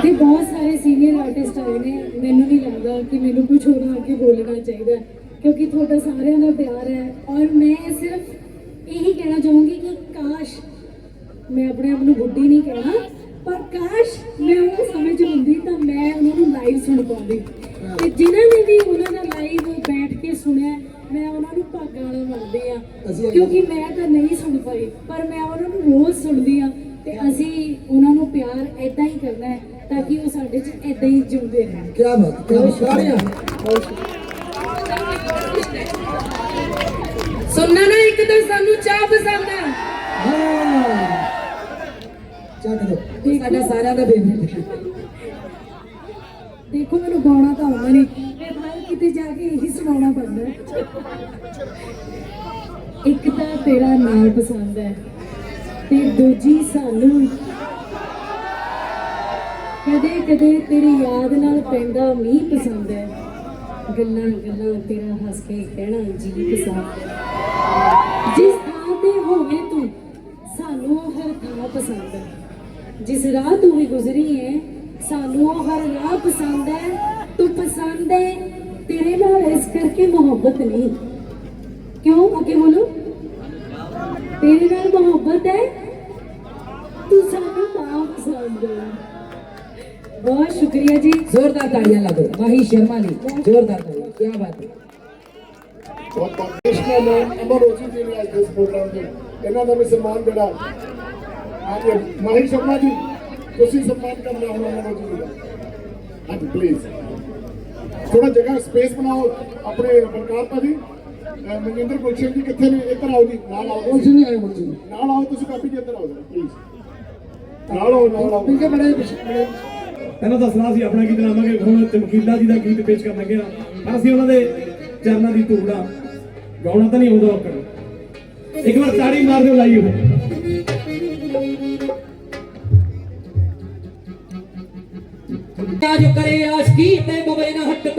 ਇੱਥੇ ਬਹੁਤ ਸਾਰੇ ਸੀਨੀਅਰ ਆਰਟਿਸਟ ਆਏ ਨੇ। ਮੈਨੂੰ ਨਹੀਂ ਲੱਗਦਾ ਕਿ ਮੈਨੂੰ ਕੁਝ ਹੋਰ ਅੱਗੇ ਬੋਲਣਾ ਚਾਹੀਦਾ ਕਿਉਂਕਿ ਤੁਹਾਡਾ ਸਾਰਿਆਂ ਦਾ ਪਿਆਰ ਹੈ। ਔਰ ਮੈਂ ਸਿਰਫ ਇਹੀ ਕਹਿਣਾ ਚਾਹੂੰਗੀ ਕਿ ਕਾਸ਼ ਮੈਂ ਆਪਣੇ ਆਪ ਨੂੰ ਬੁੱਢੀ ਨਹੀਂ ਕਹਿਣਾ ਪਰ ਕਾਸ਼ ਮੈਂ ਉਹ ਸਮੇਂ 'ਚ ਹੁੰਦੀ ਤਾਂ ਮੈਂ ਉਹਨਾਂ ਨੂੰ ਲਾਈਵ ਸੁਣ ਪਾਉਂਦੀ। ਤੇ ਜਿਨ੍ਹਾਂ ਨੇ ਵੀ ਉਹਨਾਂ ਦਾ ਲਾਈਵ ਬੈਠ ਕੇ ਸੁਣਿਆ ਮੈਂ ਉਹਨਾਂ ਨੂੰ ਭਾਗਾਂ ਵਾਲਾ ਮੰਨਦੀ ਆ ਕਿਉਂਕਿ ਮੈਂ ਤਾਂ ਨਹੀਂ ਸੁਣ ਪਾਈ ਪਰ ਮੈਂ ਉਹਨਾਂ ਨੂੰ ਰੋਜ਼ ਸੁਣਦੀ ਆ ਤੇ ਅਸੀਂ ਉਹਨਾਂ ਨੂੰ ਪਿਆਰ ਐਦਾਂ ਹੀ ਕਰਨਾ ਹੈ ਤਾਂ ਕਿ ਉਹ ਸਾਡੇ 'ਚ ਐਦਾਂ ਹੀ ਜਿਉਂਦੇ ਰਹਿਣ। ਕੀ ਬਾਤ ਕੀ ਤਾੜੀਆਂ ਸੁਣਨਾ ਨਾ ਇੱਕ ਤਾਂ ਸਾਨੂੰ ਚਾਹ ਪਸੰਦ ਹੈ। ਸਾਡਾ ਸਾਰਿਆਂ ਦਾ ਦੇਖੋ ਮੈਨੂੰ ਗਾਉਣਾ ਤਾਂ ਆਉਂਦਾ ਨਹੀਂ ਮੈਂ ਬਾਹਰ ਕਿਤੇ ਜਾ ਕੇ ਇਹੀ ਸੁਣਾਉਣਾ ਪੈਂਦਾ। ਇੱਕ ਤਾਂ ਤੇਰਾ ਨਾਲ ਪਸੰਦ ਹੈ। ਤੇ ਦੂਜੀ ਸਾਨੂੰ ਕਦੇ ਕਦੇ ਤੇਰੀ ਯਾਦ ਨਾਲ ਪੈਂਦਾ ਮੀਂਹ ਪਸੰਦ ਹੈ। ਗੱਲਾਂ ਗੱਲਾਂ ਤੇਰਾ ਹੱਸ ਕੇ ਕਹਿਣਾ ਜੀ ਪਸੰਦ ਹੈ। ਜਿਸ ਥਾਂ ਤੇ ਹੋਵੇ ਤੂੰ, ਸਾਨੂੰ ਉਹ ਹਰ ਥਾਂ ਪਸੰਦ ਹੈ। ਜਿਸ ਰਾਹ ਤੂੰ ਵੀ ਗੁਜ਼ਰੀ ਹੈ ਸਾਨੂੰ ਉਹ ਹਰ ਰਾਹ ਪਸੰਦ ਹੈ। ਤੂੰ ਪਸੰਦ ਹੈ ਤੇਰੇ ਨਾਲ ਇਸ ਕਰਕੇ ਮੁਹੱਬਤ ਨਹੀਂ। ਕਿਉਂ? ਅੱਗੇ ਬੋਲੋ। ਤੇਰੇ ਨਾਲ ਮੁਹੱਬਤ ਹੈ ਤੂੰ ਸਾਨੂੰ ਤਾਂ ਪਸੰਦ ਹੈ ਬਹੁਤ ਸ਼ੁਕਰੀਆ ਜੀ ਜ਼ੋਰਦਾਰ ਤਾੜੀਆਂ ਲਾ ਦੋ ਮਾਹੀ ਸ਼ਰਮਾ ਲਈ ਜ਼ੋਰਦਾਰ ਤਾੜੀਆਂ ਕੀ ਬਾਤ ਹੈ ਬਹੁਤ ਬਹੁਤ ਕ੍ਰਿਸ਼ਨਾ ਮੈਮ ਅਮਰ ਰੋਜੀ ਜੀ ਨੇ ਅੱਜ ਇਸ ਪ੍ਰੋਗਰਾਮ ਦੇ ਇਹਨਾਂ ਦਾ ਵੀ ਸਨਮਾਨ ਜਿਹੜਾ ਹਾਂਜੀ ਮਾਹੀ ਸ਼ਰਮਾ ਜੀ ਤੁਸੀਂ ਸਨਮਾਨ ਕਰਨਾ ਹੁਣ ਅਮਰ ਰੋਜੀ ਜੀ ਦਾ ਹਾਂਜੀ ਪਲੀਜ਼ ਥੋੜਾ ਜਗ੍ਹਾ ਸਪੇਸ ਬਣਾਓ ਆਪਣੇ ਬਲਕਾਰ ਭਾਜੀ ਅਹ ਮਨਜਿੰਦਰ ਗੁਲਸ਼ਨ ਜੀ ਕਿੱਥੇ ਨੇ ਇੱਧਰ ਆਓ ਜੀ ਨਾਲ ਆਓ ਕੁਝ ਨਹੀਂ ਆਏ ਮੁੰਡੇ ਜੀ ਨਾਲ ਆਓ ਤੁਸੀਂ ਕਾਪੀ ਜੀ ਇੱਧਰ ਆਓ ਪਲੀਜ਼ ਨਾਲ ਬੜੇ ਬੜੇ ਦੱਸਣਾ ਸੀ ਆਪਣਾ ਗੀਤ ਲਾਵਾਂਗੇ ਹੁਣ ਚਮਕੀਲਾ ਜੀ ਦਾ ਗੀਤ ਪੇਸ਼ ਕਰਨ ਲੱਗੇ ਆ ਪਰ ਅਸੀਂ ਉਹਨਾਂ ਦੇ ਚਰਨਾਂ ਦੀ ਧੂੜਾ। ਗਾਉਣਾ ਤਾਂ ਨਹੀਂ ਆਉਂਦਾ ਔਕੜ ਇੱਕ ਵਾਰ ਤਾੜੀ ਮਾਰ ਦਿਓ ਲਾਈਓ ਜੋ ਕਰੇ ਆਸ਼ਕੀ ਤੇ ਬਵੇ ਨਾ ਹਟਦੇ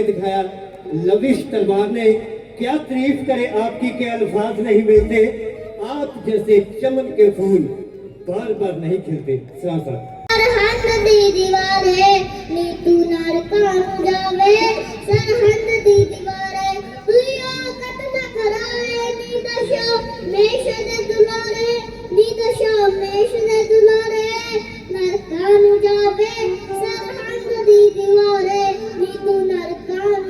करके दिखाया, लविश तलवार ने, क्या तारीफ़ करे आपकी के अल्फाज नहीं मिलते? आप जैसे चमन के फूल बार बार नहीं खिलते। जावे दी नीतू Johnny.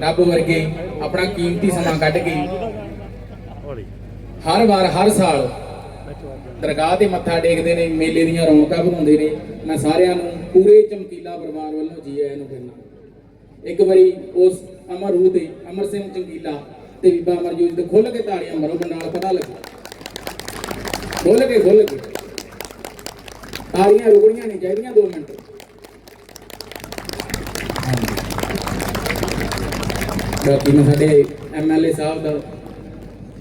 ਰੱਬ ਵਰਗੇ ਆਪਣਾ ਕੀਮਤੀ ਸਮਾਂ ਕੱਢ ਕੇ ਹਰ ਵਾਰ, ਹਰ ਸਾਲ ਦਰਗਾਹ ਤੇ ਮੱਥਾ ਟੇਕਦੇ ਨੇ, ਮੇਲੇ ਦੀਆਂ ਰੌਣਕਾਂ ਵਧਾਉਂਦੇ ਨੇ। ਮੈਂ ਸਾਰਿਆਂ ਨੂੰ ਪੂਰੇ ਚਮਕੀਲਾ ਪਰਿਵਾਰ ਵੱਲੋਂ ਜੀ ਆਇਆਂ ਨੂੰ ਕਹਿੰਦਾ ਇੱਕ ਵਾਰੀ ਉਸ ਅਮਰ ਰੂਹ ਤੇ, ਅਮਰ ਸਿੰਘ ਚਮਕੀਲਾ ਤੇ ਬੀਬਾ ਅਮਰਜੋਤ ਤੇ ਖੁੱਲ ਕੇ ਤਾੜੀਆਂ ਮਾਰੋ ਬੰਨਾਲ ਪਤਾ ਲੱਗੇ। ਖੁੱਲ ਕੇ ਖੁੱਲ ਕੇ। ਤਾੜੀਆਂ ਰੁਕਣੀਆਂ ਨਹੀਂ ਚਾਹੀਦੀਆਂ 2 ਮਿੰਟ। ਬਾਕੀ ਮੈਂ ਸਾਡੇ ਐਮਐਲਏ ਸਾਹਿਬ ਦਾ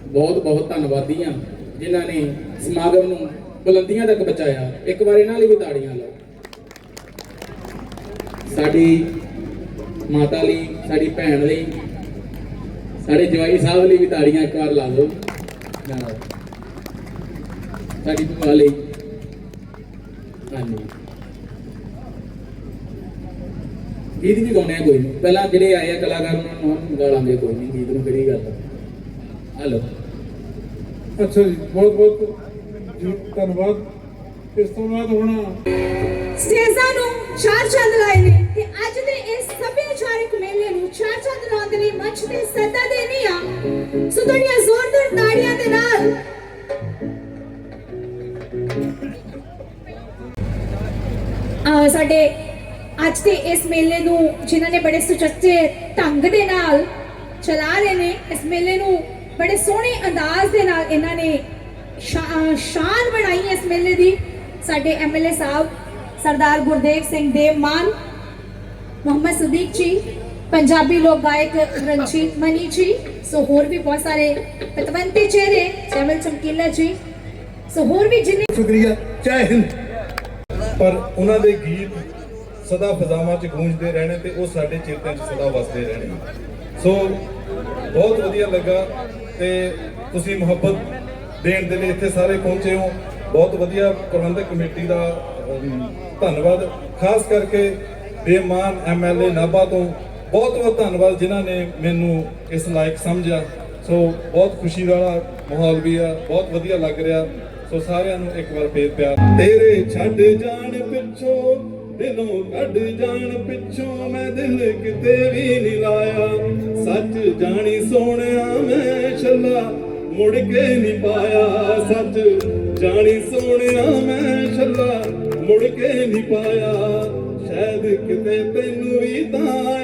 ਬਹੁਤ ਬਹੁਤ ਧੰਨਵਾਦੀ ਆ ਜਿਨ੍ਹਾਂ ਨੇ ਸਮਾਗਮ ਨੂੰ ਬੁਲੰਦੀਆਂ ਤੱਕ ਬਚਾਇਆ ਇੱਕ ਵਾਰ ਇਹਨਾਂ ਲਈ ਵੀ ਤਾੜੀਆਂ ਲਾਓ। ਸਾਡੀ ਮਾਤਾ ਲਈ, ਸਾਡੀ ਭੈਣ ਲਈ, ਸਾਡੇ ਜਵਾਈ ਸਾਹਿਬ ਲਈ ਵੀ ਤਾੜੀਆਂ ਇੱਕ ਵਾਰ ਲਾ ਦਿਓ। ਸਾਡੀ ਭੂਆ ਲਈ। ਹਾਂਜੀ। ਗੀਤ ਵੀ ਗਾਉਣੇ ਆ ਕੋਈ ਨਹੀਂ। ਪਹਿਲਾਂ ਜਿਹੜੇ ਆਏ ਆ ਕਲਾਕਾਰ ਉਹਨਾਂ ਨੂੰ ਗਾ ਲਾਂਗੇ ਕੋਈ ਨਹੀਂ ਗੀਤ ਨੂੰ ਕਿਹੜੀ ਗੱਲ। ਹਲੋ। ਅੱਛਾ ਜੀ ਬਹੁਤ ਬਹੁਤ ਜੀ ਧੰਨਵਾਦ। ਇਸ ਤੋਂ ਬਾਅਦ ਹੁਣ ਸਟੇਜਾਂ ਨੂੰ ਚਾਰ ਚੰਦ ਲਾਏ ਨੇ ਤੇ ਅੱਜ ਦੇ ਇਸ ਸੱਭਿਆਚਾਰਕ ਮੇਲੇ ਨੂੰ ਚਾਰ ਚੰਦ ਲਾਉਣ ਦੇ ਲਈ ਮੰਚ ਤੇ ਸੱਦਾ ਦੇਣੀ ਆ। ਸੋ ਤੁਹਾਡੀਆਂ ਜ਼ੋਰਦਾਰ ਤਾੜੀਆਂ ਦੇ ਨਾਲ ਆ ਸਾਡੇ ਅੱਜ ਦੇ ਇਸ ਮੇਲੇ ਨੂੰ ਜਿਨ੍ਹਾਂ ਨੇ ਬੜੇ ਸੁਚੱਜੇ ਢੰਗ ਦੇ ਨਾਲ ਚਲਾ ਰਹੇ ਨੇ, ਇਸ ਮੇਲੇ ਨੂੰ ਬੜੇ ਸੋਹਣੇ ਅੰਦਾਜ਼ ਦੇ ਨਾਲ ਇਹਨਾਂ ਨੇ ਸ਼ਾਨ ਬਣਾਈ ਇਸ ਮੇਲੇ ਦੀ। ਸਾਡੇ ਐਮਐਲਏ ਸਾਹਿਬ ਸਰਦਾਰ ਗੁਰਦੇਵ ਸਿੰਘ ਦੇਵ ਮਾਨ, ਮੁਹੰਮਦ ਸਦੀਕ ਜੀ, ਪੰਜਾਬੀ ਲੋਕ ਗਾਇਕ ਰਣਜੀਤ ਮਨੀ ਜੀ, ਸੋ ਹੋਰ ਵੀ ਬਹੁਤ ਸਾਰੇ ਪਤਵੰਤੇ ਚਿਹਰੇ ਚਮਲ ਚਮਕੀਲਾ ਜੀ, ਸੋ ਹੋਰ ਵੀ ਜਿੰਨੇ ਸ਼ੁਕਰੀਆ, ਜੈ ਹਿੰਦ। ਪਰ ਉਹਨਾਂ ਦੇ ਗੀਤ ਸਦਾ ਫਜ਼ਾਵਾਂ 'ਚ ਗੂੰਜਦੇ ਰਹਿਣੇ ਤੇ ਉਹ ਸਾਡੇ ਚੇਤਿਆਂ 'ਚ ਸਦਾ ਵਸਦੇ ਰਹਿਣੇ ਸੋ, ਬਹੁਤ ਵਧੀਆ ਲੱਗਾ ਤੇ ਤੁਸੀਂ ਮੁਹੱਬਤ ਦੇਣ ਦੇ ਲਈ ਇੱਥੇ ਸਾਰੇ ਪਹੁੰਚੇ ਹੋ। ਬਹੁਤ ਵਧੀਆ ਪ੍ਰਬੰਧਕ ਕਮੇਟੀ ਦਾ ਧੰਨਵਾਦ। ਖਾਸ ਕਰਕੇ ਬੇਮਾਨ ਐਮਐਲਏ ਨਾਭਾ ਤੋਂ ਬਹੁਤ ਬਹੁਤ ਧੰਨਵਾਦ ਜਿਨ੍ਹਾਂ ਨੇ ਮੈਨੂੰ ਇਸ ਲਾਇਕ ਸਮਝਿਆ। ਸੋ, ਬਹੁਤ ਖੁਸ਼ੀ ਵਾਲਾ ਮਾਹੌਲ ਵੀ ਆ, ਬਹੁਤ ਵਧੀਆ ਲੱਗ ਰਿਹਾ। ਸੋ, ਸਾਰਿਆਂ ਨੂੰ ਇੱਕ ਵਾਰ ਫੇਰ ਪਿਆਰ। ਤੇਰੇ ਛੱਡ ਜਾਣ ਪਿੱਛੋਂ ਦਿਲੋਂ ਕੱਢ ਜਾਣ ਪਿੱਛੋਂ ਮੈਂ ਦਿਲ ਕਿਤੇ ਵੀ ਨਹੀਂ ਲਾਇਆ। ਸੱਚ ਜਾਣੀ ਸੋਹਣਿਆ ਮੈਂ ਛੱਲਾ ਮੁੜ ਕੇ ਨਹੀਂ ਪਾਇਆ। ਸੱਚ ਜਾਣੀ ਸੋਹਣਿਆ ਮੈਂ ਛੱਲਾ ਮੁੜ ਕੇ ਨਹੀਂ ਪਾਇਆ। ਸ਼ਾਇਦ ਕਿਤੇ ਤੈਨੂੰ ਵੀ ਤਾਂ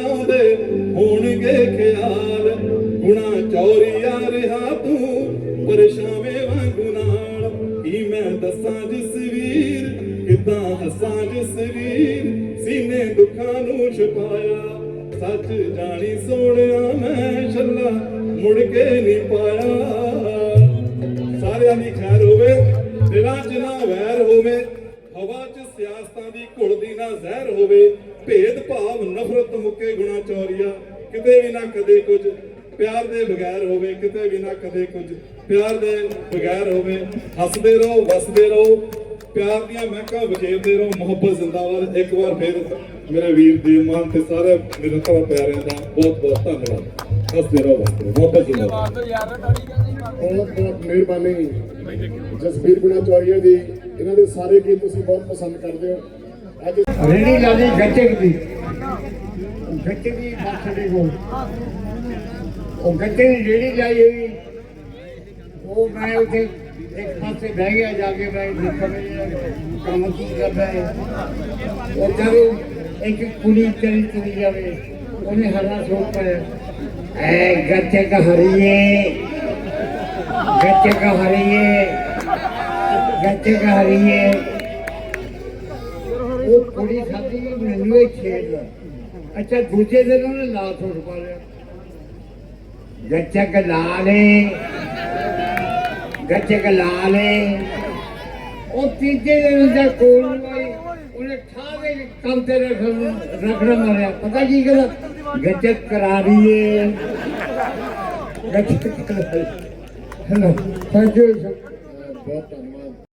ਕਿਦਾਂ ਹੱਸਾਂ ਜਸਵੀਰ ਸੀਨੇ ਦੁੱਖਾਂ ਨੂੰ ਛੁਪਾਇਆ ਸੱਚ ਜਾਣੀ ਸੋਹਣਿਆ ਮੈਂ ਛੱਲਾ ਮੁੜ ਕੇ ਨਹੀਂ ਪਾਇਆ ਸਾਰਿਆਂ ਦੀ ਖੈਰ ਹੋਵੇ ਦਿਲਾਂ 'ਚ ਨਾ ਵੈਰ ਹੋਵੇ ਹਵਾ 'ਚ ਸਿਆਸਤਾਂ ਦੀ ਘੁਲਦੀ ਨਾ ਜ਼ਹਿਰ ਹੋਵੇ ਭੇਦ ਭਾਵ ਨਫ਼ਰਤ ਮੁੱਕੇ ਗੁਣਾ ਚੋਰੀਆ ਕਿਤੇ ਵੀ ਨਾ ਕਦੇ ਕੁਝ ਪਿਆਰ ਦੇ ਬਗੈਰ ਹੋਵੇ ਕਿਤੇ ਵੀ ਨਾ ਕਦੇ ਕੁਝ ਪਿਆਰ ਦੇ ਬਗੈਰ ਹੋਵੇ ਹੱਸਦੇ ਰਹੋ ਵਸਦੇ ਰਹੋ ਪਿਆਰ ਦੀਆਂ ਮਹਿਕਾਂ ਬਖੇਰਦੇ ਰਹੋ, ਮੁਹੱਬਤ ਜ਼ਿੰਦਾਬਾਦ। ਇੱਕ ਵਾਰ ਫਿਰ ਮੇਰੇ ਵੀਰ ਦੀ ਮਾਨ ਤੇ ਸਾਰੇ ਮੇਰੇ ਭਰਾ ਪਿਆਰਿਆਂ ਦਾ ਬਹੁਤ ਬਹੁਤ ਧੰਨਵਾਦ। ਹੱਸਦੇ ਰਹੋ ਵਸਦੇ ਰਹੋ। ਮੁਹੱਬਤ ਜ਼ਿੰਦਾਬਾਦ। ਬਹੁਤ ਬਹੁਤ ਮਿਹਰਬਾਨੀ। ਜਸਬੀਰ ਗੁਣਾ ਚੌਰੀਆ ਜੀ, ਇਹਨਾਂ ਦੇ ਸਾਰੇ ਗੀਤ ਤੁਸੀਂ ਬਹੁਤ ਪਸੰਦ ਕਰਦੇ ਹੋ। ਅੱਜ ਰੇੜੀ ਲਾਦੀ ਗੱਟਕ ਦੀ। ਗੱਟਕ ਦੀ ਬਾਸੜੀ ਕੋ ਉਹ ਗੱਟਕ ਦੀ ਰੇੜੀ ਲਾਈ ਹੋਈ। ਉਹ ਮੈਂ ਉੱਥੇ ਇੱਕ ਪਾਸੇ ਬਹਿ ਗਿਆ, ਜਾ ਕੇ ਮੈਂ ਦੇਖਿਆ ਕੰਮ ਕੀ ਕਰਦਾ ਹੈ। ਉਹ ਜਦੋਂ ਇੱਕ ਕੁੜੀ ਚਲੀ ਚਲੀ ਜਾਵੇ, ਉਹਨੇ ਹਰਾ ਸੋਚ ਪਾਇਆ। ਐ ਗੱਟਕ ਹਰੀਏ ਗੱਟਕ ਹਰੀਏ ਗੱਟਕ ਹਰੀਏ। ਉਹ ਕੁੜੀ ਸਾਡੀ ਮੈਨੂੰ ਹੀ ਛੇੜ ਅੱਛਾ, ਦੂਜੇ ਦਿਨ ਉਹਨੇ ਲਾ ਸੁੱਟ ਪਾ ਲਿਆ ਗੱਚਕ ਲਾਲੇ ਗੱਚਕ ਲਾਲੇ ਉਹ ਤੀਜੇ ਦਿਨ ਦਾ ਕੋਲ ਨੂੰ ਉਹਨੇ ਠਾ ਕੰਮ ਤੇ ਰੱਖਣਾ ਮਾਰਿਆ। ਪਤਾ ਕੀ ਗੱਲ? ਗੱਚਕ ਕਰਾ ਰਹੀਏ ਗੱਚਕ ਕਰਾ ਰਹੀ ਹੈਲੋ, ਥੈਂਕ ਯੂ ਬਹੁਤ ਧੰਨਵਾਦ।